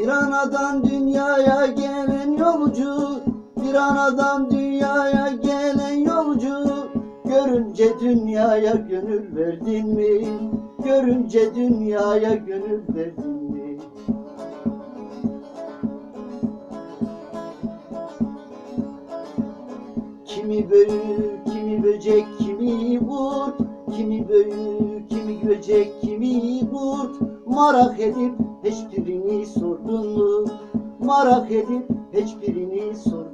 Bir anadan dünyaya gelen yolcu Bir anadan dünyaya gelen yolcu Görünce dünyaya gönül verdin mi? Görünce dünyaya gönül verdin mi? Kimi bölük, kimi böcek, kimi kurt Kimi bölük, kimi böcek, kimi kurt Marak edip hiçbirini sordun mu? Marak edip hiçbirini sordun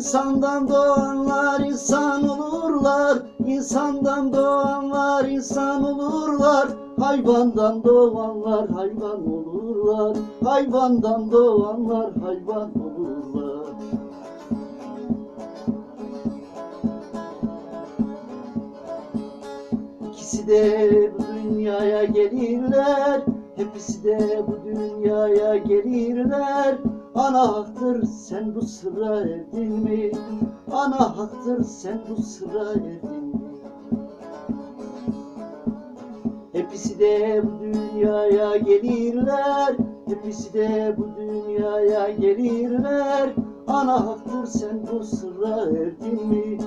İnsandan doğanlar insan olurlar. İnsandan doğanlar insan olurlar. Hayvandan doğanlar hayvan olurlar. Hayvandan doğanlar hayvan olurlar. İkisi de bu dünyaya gelirler. Hepsi de bu dünyaya gelirler Ana haktır sen bu sıra erdin mi? Ana haktır sen bu sıra erdin mi? Hepsi de bu dünyaya gelirler Hepsi de bu dünyaya gelirler Ana haktır sen bu sıra erdin mi?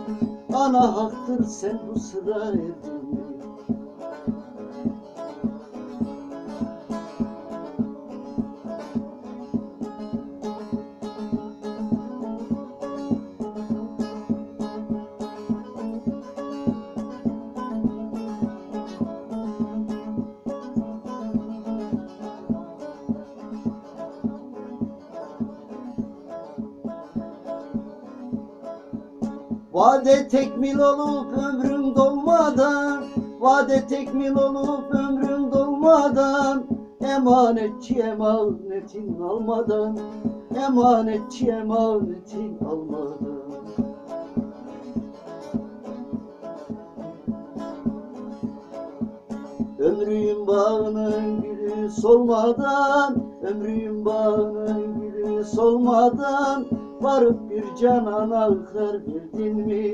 Ana haktır sen bu sıra erdin mi? Vade tekmil olup ömrüm dolmadan Vade tekmil olup ömrüm dolmadan Emanetçi emanetin almadan Emanetçi emanetin almadan. Ömrüm bağının gülü solmadan Ömrüm bağının gülü solmadan Varıp bir canana akar verdin mi?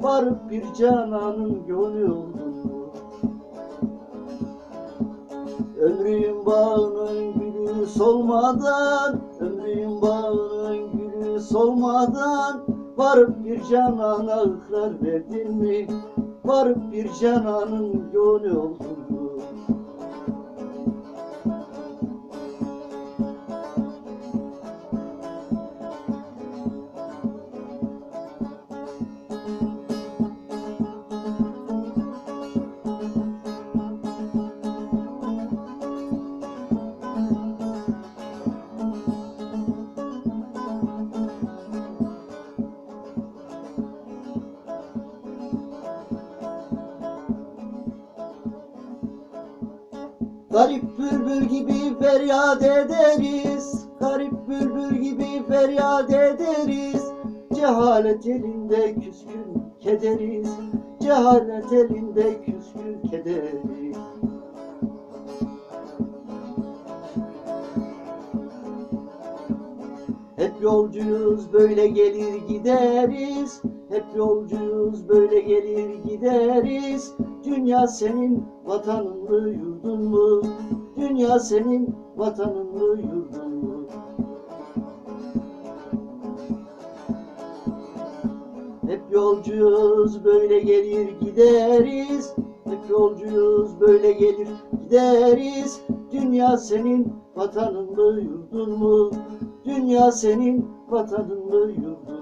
Varıp bir cananın gönlü oldun mu? Ömrüm bağının gülü solmadan Ömrüm bağının gülü solmadan Varıp bir canana akar verdin mi? Varıp bir cananın gönlü oldun mu? Garip bülbül gibi feryat ederiz Garip bülbül gibi feryat ederiz. Cehalet elinde küskün kederiz Cehalet elinde küskün kederiz. Hep yolcuyuz böyle gelir gideriz Hep yolcuyuz böyle gelir gideriz Dünya senin vatanın mı yurdun mu? Dünya senin vatanın mı yurdun mu? Hep yolcuyuz böyle gelir gideriz Hep yolcuyuz böyle gelir gideriz Dünya senin vatanın mı yurdun mu? Dünya senin vatanın mı yurdun mu?